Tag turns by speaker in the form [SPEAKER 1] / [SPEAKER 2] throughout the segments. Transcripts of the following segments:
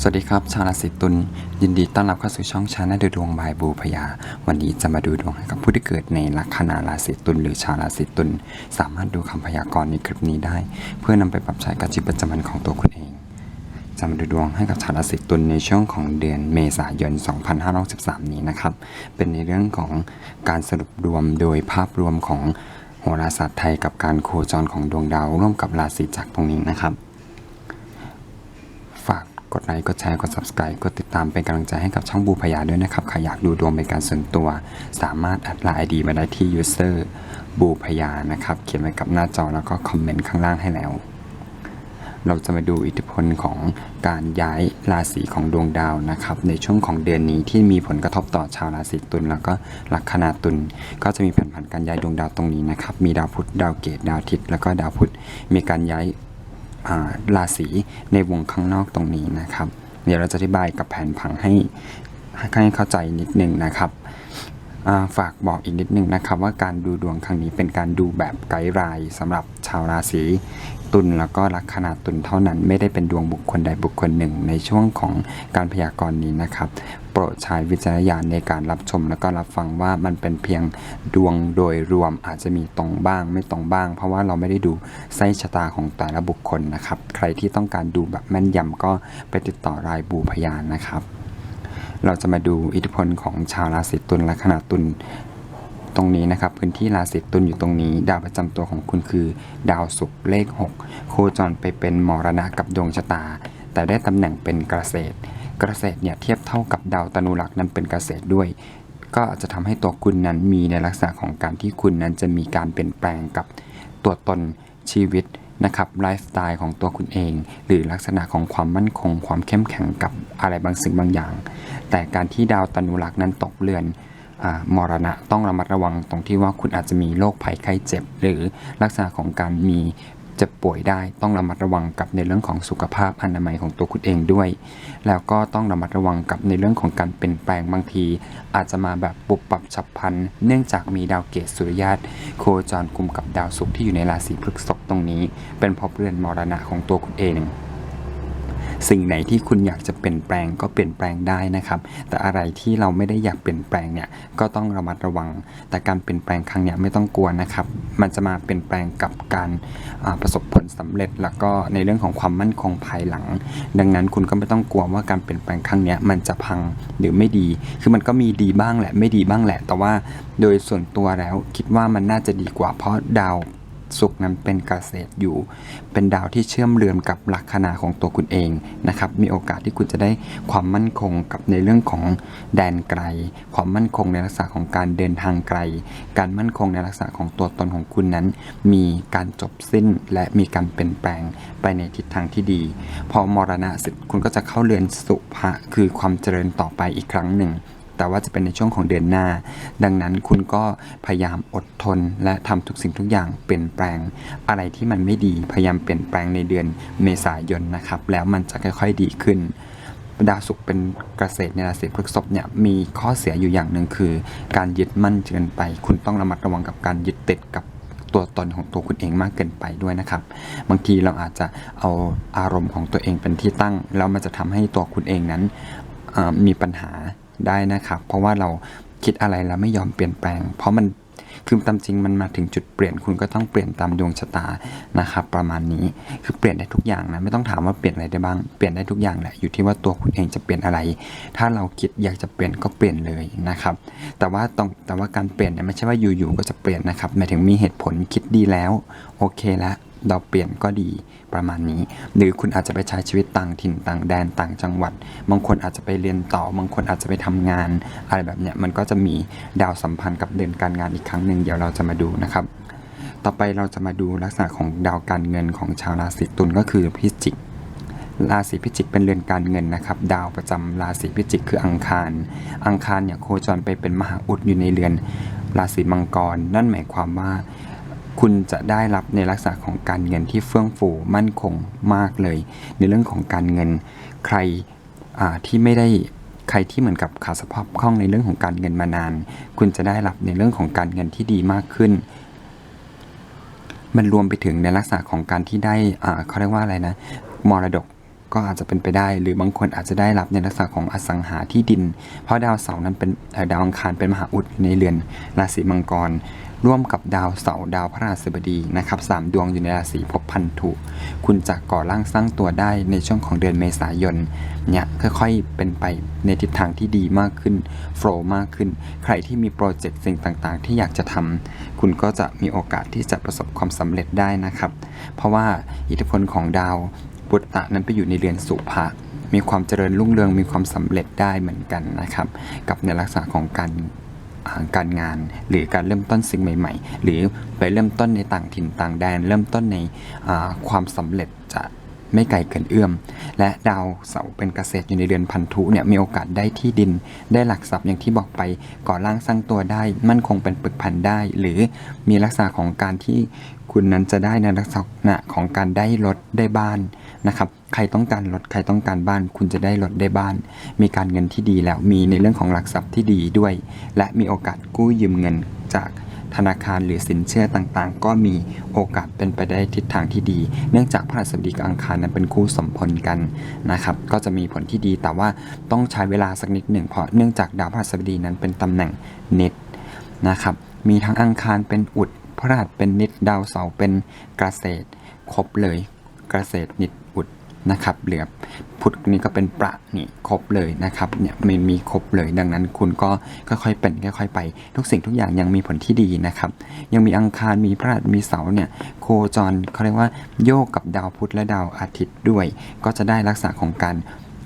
[SPEAKER 1] สวัสดีครับ ชาวราศีตุลยินดีต้อนรับเข้าสู่ช่องชาแนลดูดวงบายบูพยา วันนี้จะมาดูดวงให้กับผู้ที่เกิดในลัคนาราศีตุลหรือชาวราศีตุลสามารถดูคำพยากรณ์ในคลิปนี้ได้ เพื่อนำไปปรับใช้กับชีวิตประจำวันของตัวคุณเองจะมาดูดวงให้กับชาวราศีตุลในช่วงของเดือนเมษายน 2563 นี้นะครับ เป็นในเรื่องของการสรุปรวมโดยภาพรวมของโหราศาสตร์ไทยกับการโคจรของดวงดาวร่วมกับราศีจักรตรงนี้นะครับ กดไลค์กดแชร์กด subscribe กดติดตามเป็นกำลังใจให้กับช่องบูพยาด้วยนะครับใครอยากดูดวงเป็นการส่วนตัว สามารถแอดไลน์ ID มาได้ที่ user บูพยานะครับ เขียนไว้กับหน้าจอแล้วก็คอมเมนต์ข้างล่างให้แล้ว เราจะมาดูอิทธิพลของการย้ายราศีของดวงดาวนะครับ ในช่วงของเดือนนี้ที่มีผลกระทบต่อชาวราศีตุลแล้วก็ลัคนาตุลก็จะมีแผนผันการย้ายดวงดาวตรงนี้นะครับ มีดาวพุธดาวเกตดาวอาทิตย์แล้วก็ดาวพุธมีการย้าย ราศีในวงข้างนอกตรงนี้นะครับ เดี๋ยวเราจะอธิบายกับแผนผังให้ให้เข้าใจนิดนึงนะครับาฝากบอกอีกนิดนึงนะครับ ว่าการดูดวงครั้งนี้เป็นการดูแบบไกด์ไลน์สำหรับชาวราศีตุลแล้วก็ลัคนาตุลเท่านั้นไม่ได้เป็นดวงบุคคลใดบุคคลหนึ่งในช่วงของการพยากรณ์นี้นะครับ โปรดใช้วิจารณญาณในการรับชมแล้วก็รับฟังว่ามันเป็นเพียงดวงโดยรวมอาจจะมีตรงบ้างไม่ตรงบ้าง เพราะว่าเราไม่ได้ดูไส้ชะตาของแต่ละบุคคลนะครับ ใครที่ต้องการดูแบบแม่นยำก็ไปติดต่อรายบูพยานนะครับ เราจะมาดูอิทธิพลของชาวราศีตุลและขนาตุลตรงนี้นะครับพื้นที่ราศีตุลอยู่ตรงนี้ ดาวประจำตัวของคุณคือ ดาวศุกร์เลข 6 โคจรไปเป็นมรณะกับดวงชะตา แต่ได้ตำแหน่งเป็นเกษตร กษตรเนี่ยเทียบเท่ากับดาวตนุรักษ์นั้นเป็นเกษตรด้วย ก็อาจจะทำให้ตัวคุณนั้นมีในลักษณะของการที่คุณนั้นจะมีการเปลี่ยนแปลงกับตัวตนชีวิตนะครับไลฟ์สไตล์ของตัวคุณเอง หรือลักษณะของความมั่นคง ความเข้มแข็งกับอะไรบางสิ่งบางอย่าง แต่การที่ดาวตนุรักษ์นั้นตกเรือนอามรณะต้องระมัดระวังตรงที่ว่าคุณอาจจะมีโรคภัยไข้เจ็บ หรือลักษณะของการมี จ็บป่วยได้ ต้องระมัดระวังกับในเรื่องของสุขภาพอนามัยของตัวคุณเองด้วย แล้วก็ต้องระมัดระวังกับในเรื่องของการเปลี่ยนแปลงบางที อาจจะมาแบบปุบปับฉับพลัน เนื่องจากมีดาวเกตสุริยะโคจรกุมกับดาวศุกร์ที่อยู่ในราศีพฤษภตรงนี้ เป็นพบเรือนมรณะของตัวคุณเอง สิ่งไหนที่คุณอยากจะเปลี่ยนแปลงก็เปลี่ยนแปลงได้นะครับ แต่อะไรที่เราไม่ได้อยากเปลี่ยนแปลงเนี่ยก็ต้องระมัดระวัง แต่การเปลี่ยนแปลงครั้งเนี้ยไม่ต้องกลัวนะครับ มันจะมาเปลี่ยนแปลงกับการประสบผลสำเร็จ แล้วก็ในเรื่องของความมั่นคงภายหลัง ดังนั้นคุณก็ไม่ต้องกลัวว่าการเปลี่ยนแปลงครั้งเนี้ยมันจะพังหรือไม่ดี คือมันก็มีดีบ้างแหละไม่ดีบ้างแหละ แต่ว่าโดยส่วนตัวแล้วคิดว่ามันน่าจะดีกว่าเพราะดาว ศุกร์นั้นเป็นเกษตรอยู่ เป็นดาวที่เชื่อมเรือนกับลัคนาของตัวคุณเองนะครับ มีโอกาสที่คุณจะได้ความมั่นคงกับในเรื่องของแดนไกล ความมั่นคงในลักษณะของการเดินทางไกล การมั่นคงในลักษณะของตัวตนของคุณนั้น มีการจบสิ้นและมีการเปลี่ยนแปลงไปในทิศทางที่ดี พอมรณะเสร็จคุณก็จะเข้าเรือนสุภะคือความเจริญต่อไปอีกครั้งหนึ่ง แต่ว่าจะเป็นในช่วงของเดือนหน้า ดังนั้นคุณก็พยายามอดทน และทำทุกสิ่งทุกอย่างเปลี่ยนแปลง อะไรที่มันไม่ดีพยายามเปลี่ยนแปลงในเดือนเมษายนนะครับ แล้วมันจะค่อยๆดีขึ้นดาวศุกร์เป็นเกษตรในราศีพฤษภเนี่ยมีข้อเสียอยู่อย่างหนึ่งคือ การยึดมั่นเกินไป คุณต้องระมัดระวังกับการยึดติดกับตัวตนของตัวคุณเองมากเกินไปด้วยนะครับ บางทีเราอาจจะเอาอารมณ์ของตัวเองเป็นที่ตั้ง แล้วมันจะทำให้ตัวคุณเองนั้นมีปัญหา ได้นะครับ เพราะว่าเราคิดอะไรแล้วไม่ยอมเปลี่ยนแปลง เพราะมันคือตามจริงมันมาถึงจุดเปลี่ยนคุณก็ต้องเปลี่ยนตามดวงชะตานะครับประมาณนี้คือเปลี่ยนได้ทุกอย่างนะไม่ต้องถามว่าเปลี่ยนอะไรได้บ้างเปลี่ยนได้ทุกอย่างแหละอยู่ที่ว่าตัวคุณเองจะเปลี่ยนอะไร ถ้าเราคิดอยากจะเปลี่ยนก็เปลี่ยนเลยนะครับแต่ว่าต้องแต่ว่าการเปลี่ยนเนี่ยไม่ใช่ว่าอยู่ๆก็จะเปลี่ยนนะครับหมายถึงมีเหตุผลคิดดีแล้วโอเคแล้ว เราเปลี่ยนก็ดีประมาณนี้ หรือคุณอาจจะไปใช้ชีวิตต่างถิ่นต่างแดนต่างจังหวัด บางคนอาจจะไปเรียนต่อบางคนอาจจะไปทำงาน อะไรแบบเนี้ยมันก็จะมีดาวสัมพันธ์กับเดือนการงานอีกครั้งหนึ่งเดี๋ยวเราจะมาดูนะครับ ต่อไปเราจะมาดูลักษณะของดาวการเงินของชาวราศีตุลก็คือพิจิกราศีพิจิกเป็นเรือนการเงินนะครับ ดาวประจำราศีพิจิกคืออังคาร อังคารเนี่ยโคจรไปเป็นมหาอุดอยู่ในเรือนราศีมังกร นั่นหมายความว่า คุณจะได้รับในลักษณะของการเงินที่เฟื่องฟูมั่นคงมากเลย ในเรื่องของการเงิน ใครที่ไม่ได้ใครที่เหมือนกับขาดสภาพคล่องในเรื่องของการเงินมานาน คุณจะได้รับในเรื่องของการเงินที่ดีมากขึ้น มันรวมไปถึงในลักษณะของการที่ได้เขาเรียกว่าอะไรนะมรดกก็อาจจะเป็นไปได้ หรือบางคนอาจจะได้รับในลักษณะของอสังหาที่ดิน เพราะดาวเสาร์นั้นเป็นดาวอังคารเป็นมหาอุดในเรือนราศีมังกร ร่วมกับดาวเสาร์ดาวพระราศบดีนะครับสามดวงอยู่ในราศีภพพันธุ คุณจะก่อร่างสร้างตัวได้ในช่วงของเดือนเมษายนเนี่ยค่อยๆเป็นไปในทิศทางที่ดีมากขึ้นโฟล์มากขึ้น ใครที่มีโปรเจกต์สิ่งต่างๆ ที่อยากจะทำคุณก็จะมีโอกาสที่จะประสบความสำเร็จได้นะครับ เพราะว่าอิทธิพลของดาวปุตตะนั้นไปอยู่ในเรือนสุภะมีความเจริญรุ่งเรืองมีความสำเร็จได้เหมือนกันนะครับ กับในลักษณะของการ การงาน หรือการเริ่มต้นสิ่งใหม่ ๆ หรือไปเริ่มต้นในต่างถิ่นต่างแดน เริ่มต้นในความสำเร็จจะไม่ไกลเกินเอื้อม และดาวเสาร์เป็นเกษตรอยู่ในเดือนพันธุเนี่ยมีโอกาสได้ที่ดิน ได้หลักทรัพย์อย่างที่บอกไปก่อร่างสร้างตัวได้ มั่นคงเป็นปึกพันได้ หรือมีลักษณะของการที่คุณนั้นจะได้ในลักษณะของการได้รถได้บ้านนะครับ ใครต้องการรถใครต้องการบ้าน คุณจะได้รถได้บ้าน มีการเงินที่ดีแล้วมีในเรื่องของหลักทรัพย์ที่ดีด้วย และมีโอกาสกู้ยืมเงินจากธนาคารหรือสินเชื่อต่างๆ ก็มีโอกาสเป็นไปได้ทิศทางที่ดี เนื่องจากพระราชบดีกับอังคารนั้นเป็นคู่สมพลกันนะครับ ก็จะมีผลที่ดีแต่ว่าต้องใช้เวลาสักนิดหนึ่งเพราะเนื่องจากดาวพระราชบดีนั้นเป็นตำแหน่งเน็ตนะครับ มีทั้งอังคารเป็นอุดพระราชเป็นนิดดาวเสาร์เป็นเกษตรครบเลยเกษตรนิดอุด นะครับเหลือพุธนี่ก็เป็นประนี่ครบเลยนะครับเนี่ยมันมีครบเลยดังนั้นคุณก็ค่อยๆเป็นค่อยๆไป ทุกสิ่งทุกอย่างยังมีผลที่ดีนะครับ ยังมีอังคารมีพระราชมีเสาร์เนี่ยโคจรเขาเรียกว่าโยกกับดาวพุธและดาวอาทิตย์ด้วย ก็จะได้ลักษณะของการ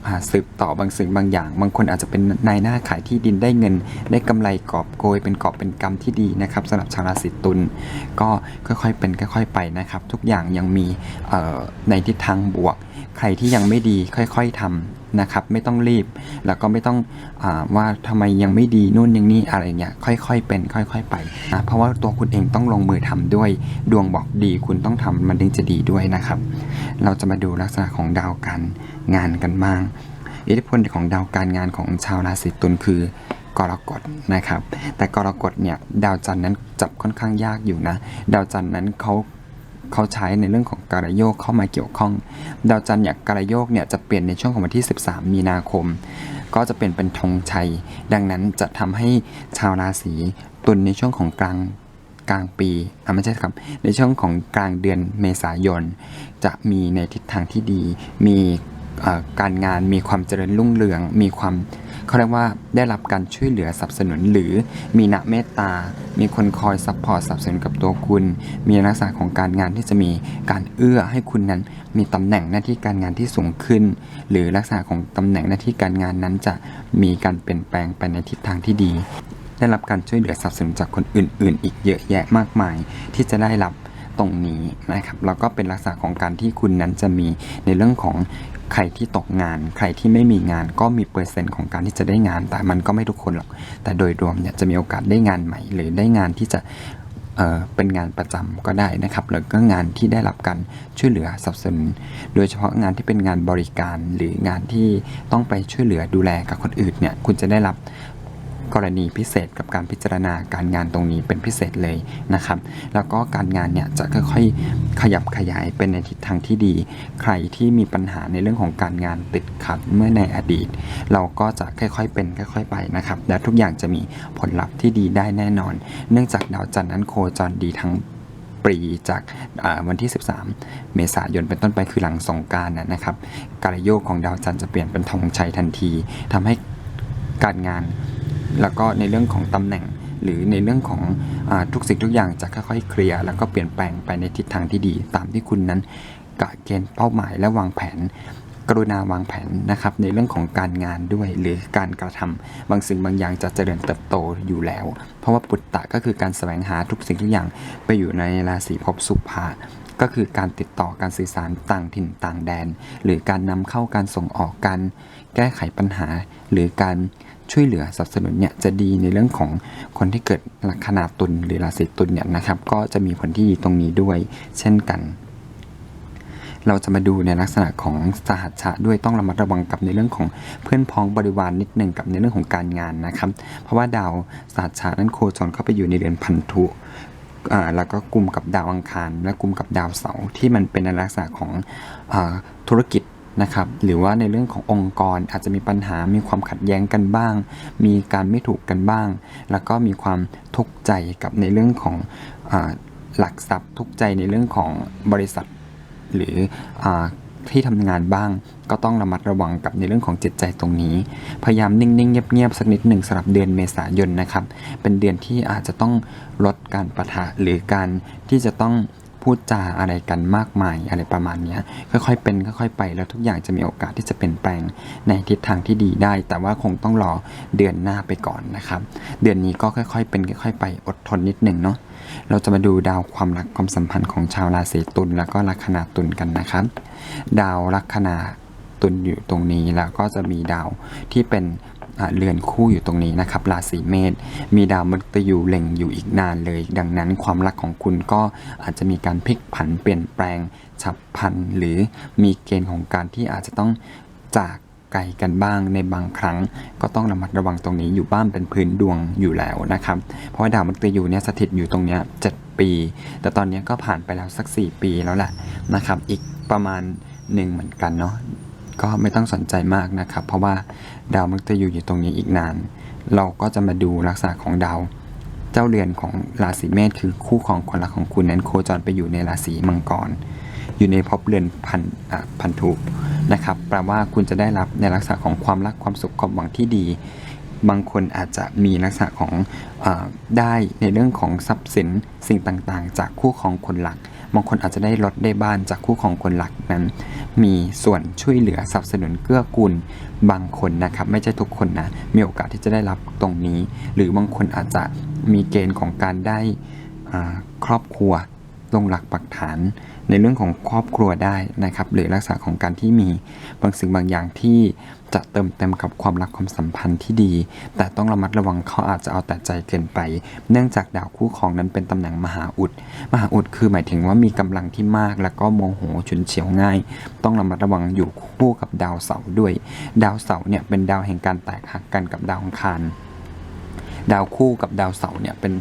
[SPEAKER 1] หาสืบต่อบางสิ่งบางอย่าง บางคนอาจจะเป็นนายหน้าขายที่ดินได้เงิน ได้กำไรกอบโกยเป็นกอบเป็นกรรมที่ดีนะครับสำหรับชาวราศีตุลก็ค่อยๆเป็นค่อยๆไปนะครับ ทุกอย่างยังมีในทิศทางบวก ใครที่ยังไม่ดีค่อย ๆทำ นะครับไม่ต้องรีบ แล้วก็ไม่ต้องอว่าทำไมยังไม่ดีนู่นย่างนี้อะไรเงี้ยค่อยๆเป็น ค่อย ๆ ไปนะเพราะว่าตัวคุณเองต้องลงมือทำด้วย ดวงบอกดีคุณต้องทำมันถึงจะดีด้วยนะครับ เราจะมาดูลักษณะของดาวการงานกันบ้างอิทธิพลของดาวการงานของชาวราศีตุลคือกรกฎนะครับ แต่กรกฎเนี่ยดาวจันทร์นั้นจับค่อนข้างยากอยู่นะ ดาวจันทร์นั้นเขา เขาใช้ในเรื่องของการโยกเข้ามาเกี่ยวข้อง ดาวจันทร์อย่างการโยกเนี่ยจะเปลี่ยนในช่วงของวันที่ 13 มีนาคม ก็จะเป็นเป็นธงชัย ดังนั้นจะทำให้ชาวราศีตุลในช่วงของกลางกลางปีอะไม่ใช่ครับ ในช่วงของกลางเดือนเมษายน จะมีในทิศทางที่ดี มี การงานมีความเจริญรุ่งเรือง มีความเขาเรียกว่าได้รับการช่วยเหลือสนับสนุนหรือมีณเมตตา มีคนคอยซัพพอร์ตสนับสนุนกับตัวคุณ มีลักษณะของการงานที่จะมีการเอื้อให้คุณนั้น มีตำแหน่งหน้าที่การงานที่สูงขึ้น หรือลักษณะของตำแหน่งหน้าที่การงานนั้นจะมีการเปลี่ยนแปลงไปในทิศทางที่ดี ได้รับการช่วยเหลือสนับสนุนจากคนอื่น ๆ อีกเยอะแยะมากมาย ที่จะได้รับ ตรงนี้นะครับแล้วก็เป็นลักษณะของการที่คุณนั้นจะมีในเรื่องของใครที่ตกงาน ใครที่ไม่มีงานก็มีเปอร์เซ็นต์ของการที่จะได้งาน แต่มันก็ไม่ทุกคนหรอก แต่โดยรวมเนี่ยจะมีโอกาสได้งานใหม่ หรือได้งานที่จะเเป็นงานประจำก็ได้นะครับแล้วก็งานที่ได้รับการช่วยเหลือสนับสนุนโดยเฉพาะงานที่เป็นงานบริการหรืองานที่ต้องไปช่วยเหลือดูแลกับคนอื่นเนี่ยคุณจะได้รับ กรณีพิเศษกับการพิจารณาการงานตรงนี้เป็นพิเศษเลยนะครับ แล้วก็การงานเนี่ยจะค่อยๆขยับขยายเป็นในทิศทางที่ดี ใครที่มีปัญหาในเรื่องของการงานติดขัดเมื่อในอดีต เราก็จะค่อยๆเป็นค่อย ๆไปนะครับและทุกอย่างจะมีผลลัพธ์ที่ดีได้แน่นอน เนื่องจากดาวจันทร์นั้นโคจรดีทั้งปีจากวันที่ 13 เมษายนเป็นต้นไปคือหลังสงการนะครับ การโยกของดาวจันทร์จะเปลี่ยนเป็นธงชัยทันทีทำให้การงาน แล้วก็ในเรื่องของตำแหน่ง หรือในเรื่องของอทุกสิ่งทุกอย่างจะค่อยๆเคลียร์แล้วก็เปลี่ยนแปลงไปในทิศทางที่ดี ตามที่คุณนั้นกะเกณฑ์เป้าหมายและวางแผน กรุณาวางแผนนะครับ ในเรื่องของการงานด้วย หรือการกระทำบางสิ่งบางอย่างจะเจริญเติบโตอยู่แล้ว เพราะว่าปุตตะก็คือการแสวงหาทุกสิ่งทุกอย่างไปอยู่ในราศีภพสุภาก็คือการติดต่อการสื่อสารต่างถิ่นต่างแดน หรือการนำเข้าการส่งออกการแก้ไขปัญหา หรือการ ช่วยเหลือสนับสนุนเนี่ยจะดีในเรื่องของคนที่เกิดลัคนาตุลหรือราศีตุลเนี่ยนะครับก็จะมีผลที่ดีตรงนี้ด้วยเช่นกัน เราจะมาดูในลักษณะของสหัชชะด้วยต้องระมัดระวังกับในเรื่องของเพื่อนพ้องบริวารนนิดหนึ่งกับในเรื่องของการงานนะครับ เพราะว่าดาวสหัชชะนั้นโคจรเข้าไปอยู่ในเดือนพันธุอ่าแล้วก็กลุ่มกับดาวอังคาร และกลุ่มกับดาวเสาร์ที่มันเป็นในลักษณะของอธุรกิจ นะครับหรือว่าในเรื่องขององค์กรอาจจะมีปัญหา มีความขัดแย้งกันบ้าง มีการไม่ถูกกันบ้าง แล้วก็มีความทุกข์ใจกับในเรื่องของอหลักทรัพย์ทุกข์ใจในเรื่องของบริษัท หรืออที่ทำงานบ้าง ก็ต้องระมัดระวังกับในเรื่องของจิตใจตรงนี้ พยายามนิ่งๆ เงียบๆ สักนิดหนึ่งสำหรับเดือนเมษายนนะครับ เป็นเดือนที่อาจจะต้องลดการประทะหรือการที่จะต้อง พูดจาอะไรกันมากมายอะไรประมาณนี้ค่อยๆเป็นค่อยๆไปแล้วทุกอย่างจะมีโอกาสที่จะเปลี่ยนแปลงในทิศทางที่ดีได้ แต่ว่าคงต้องรอเดือนหน้าไปก่อนนะครับ เดือนนี้ก็ค่อยๆ เป็นค่อยๆ ไปอดทนนิดหนึ่งเนาะเราจะมาดูดาวความรักความสัมพันธ์ของชาวราศีตุลแล้วก็ลัคนาตุลกันนะครับ ดาวลัคนาตุลอยู่ตรงนี้แล้วก็จะมีดาวที่เป็น เรือนคู่อยู่ตรงนี้นะครับราศีเมษมีดาวมฤตยูเล็งอยู่อีกนานเลย ดังนั้นความรักของคุณก็อาจจะมีการพลิกผันเปลี่ยนแปลงฉับพลันหรือมีเกณฑ์ของการที่อาจจะต้องจากไกลกันบ้างในบางครั้งก็ต้องระมัดระวังตรงนี้อยู่บ้านเป็นพื้นดวงอยู่แล้วนะครับ เพราะว่าดาวมฤตยูเนี่ยสถิตอยู่ตรงเนี้ยเจ็ดปี แต่ตอนนี้ก็ผ่านไปแล้วสัก 4 ปีแล้วแหละนะครับ อีกประมาณหนึ่งเหมือนกันเนาะ ก็ไม่ต้องสนใจมากนะครับ เพราะว่าดาวมฤตยูอยู่ตรงนี้อีกนาน เราก็จะมาดูลักษณะของดาวเจ้าเรือนของราศีเมษคือคู่ของคนรักของคุณนั้นโคจรไปอยู่ในราศีมังกร อยู่ในภพเรือนพันพันธุนะครับแปลว่าคุณจะได้รับในลักษณะของความรักความสุขความหวังที่ดี บางคนอาจจะมีลักษณะของอได้ในเรื่องของทรัพย์สินสิ่งต่างๆ จากคู่ของคนหลัก บางคนอาจจะได้รถได้บ้านจากคู่ของคนหลักนั้น มีส่วนช่วยเหลือสนับสนุนเกื้อกูลบางคนนะครับไม่ใช่ทุกคนนะมีโอกาสที่จะได้รับตรงนี้ หรือบางคนอาจจะมีเกณฑ์ของการได้ครอบครัวลงหลักปักฐานในเรื่องของครอบครัวได้นะครับ หรือลักษณะของการที่มีบางสิ่งบางอย่างที่ จะเติมเต็มกับความรักความสัมพันธ์ที่ดี แต่ต้องระมัดระวังเขาอาจจะเอาแต่ใจเกินไป เนื่องจากดาวคู่ครองนั้นเป็นตำแหน่งมหาอุด มหาอุดคือหมายถึงว่ามีกำลังที่มากแล้วก็โมโหฉุนเฉียวง่าย ต้องระมัดระวังอยู่คู่กับดาวเสาร์ด้วย ดาวเสาร์เนี่ยเป็นดาวแห่งการแตกหักกันกับดาวอังคารดาวคู่กับดาวเสาร์เนี่ยเป็น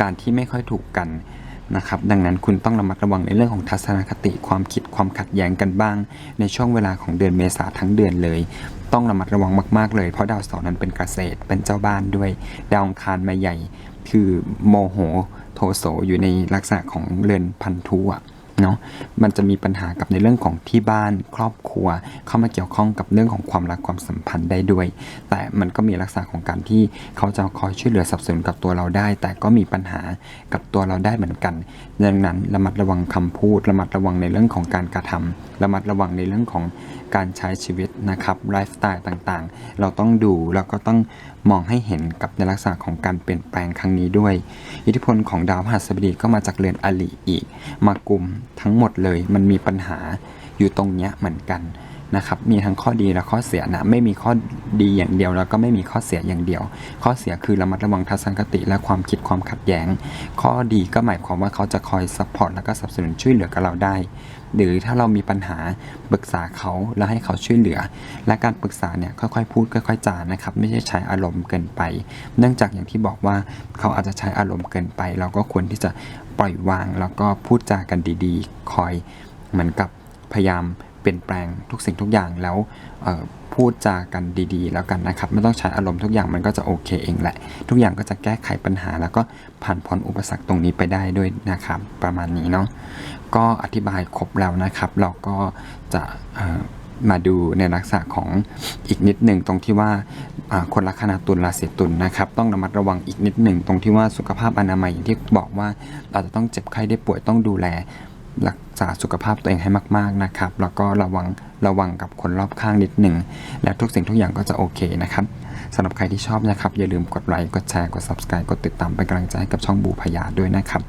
[SPEAKER 1] การที่ไม่ค่อยถูกกันนะครับดังนั้นคุณต้องระมัดระวังในเรื่องของทัศนคติความคิดความขัดแย้งกันบ้าง ในช่วงเวลาของเดือนเมษาทั้งเดือนเลย ต้องระมัดระวังมาก ๆ เลย เพราะดาวเสาร์นั้นเป็นเกษตรเป็นเจ้าบ้านด้วย ดาวองคารมาใหญ่ คือโมโหโทโสอยู่ในลักษณะของเรือนพันธุอะเนาะมันจะมีปัญหากับในเรื่องของที่บ้านครอบครัว เข้ามาเกี่ยวข้องกับเรื่องของความรักความสัมพันธ์ได้ด้วย แต่มันก็มีลักษณะของการที่เขาจะคอยช่วยเหลือสับสนกับตัวเราได้ แต่ก็มีปัญหากับตัวเราได้เหมือนกัน ดังนั้นระมัดระวังคำพูด ระมัดระวังในเรื่องของการกระทำระมัดระวังในเรื่องของการใช้ชีวิตนะครับไลฟ์สไตล์ต่างๆ เราต้องดูแล้วก็ต้องมองให้เห็นกับในลักษณะของการเปลี่ยนแปลงครั้งนี้ด้วย อิทธิพลของดาวพฤหัสบดีก็มาจากเรือนอลีอีก มากลุ่มทั้งหมดเลยมันมีปัญหาอยู่ตรงเนี้ยเหมือนกัน นะครับมีทั้งข้อดีและข้อเสียนะไม่มีข้อดีอย่างเดียว แล้วก็ไม่มีข้อเสียอย่างเดียว ข้อเสียคือระมัดระวังทัศนคติและความคิดความขัดแย้ง ข้อดีก็หมายความว่าเขาจะคอยซัพพอร์ตแล้วก็สนับสนุนช่วยเหลือกับเราได้หรือถ้าเรามีปัญหาปรึกษาเขาแล้วให้เขาช่วยเหลือ และการปรึกษาเนี่ยค่อยๆพูดค่อยๆจานะครับ ไม่ใช่ใช้อารมณ์เกินไป เนื่องจากอย่างที่บอกว่าเขาอาจจะใช้อารมณ์เกินไป เราก็ควรที่จะปล่อยวางแล้วก็พูดจากันดีๆ คอยเหมือนกับพยายาม เปลี่ยนแปลงทุกสิ่งทุกอย่างแล้วพูดจากันดีๆ แล้วกันนะครับ ไม่ต้องใช้อารมณ์ทุกอย่างมันก็จะโอเคเองแหละ ทุกอย่างก็จะแก้ไขปัญหา แล้วก็ผ่านพ้นอุปสรรคตรงนี้ไปได้ด้วยนะครับ ประมาณนี้เนาะก็อธิบายครบแล้วนะครับ เราก็จะมาดูในลักษณะของอีกนิดหนึ่งตรงที่ว่าอ่าคนลัคนาตุลราศีตุลนะครับ ต้องระมัดระวังอีกนิดหนึ่งตรงที่ว่าสุขภาพอนามัยอย่างที่บอกว่าเราจะต้องเจ็บไข้ได้ป่วยต้องดูแล รักษาสุขภาพตัวเองให้มากๆนะครับ แล้วก็ระวังระวังกับคนรอบข้างนิดหนึ่ง แล้วทุกสิ่งทุกอย่างก็จะโอเคนะครับสำหรับใครที่ชอบนะครับ อย่าลืมกดไลค์กดแชร์กด subscribe กดติดตามเป็นกำลังใจให้กับช่องบูพยาด้วยนะครับ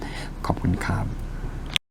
[SPEAKER 1] ขอบคุณครับ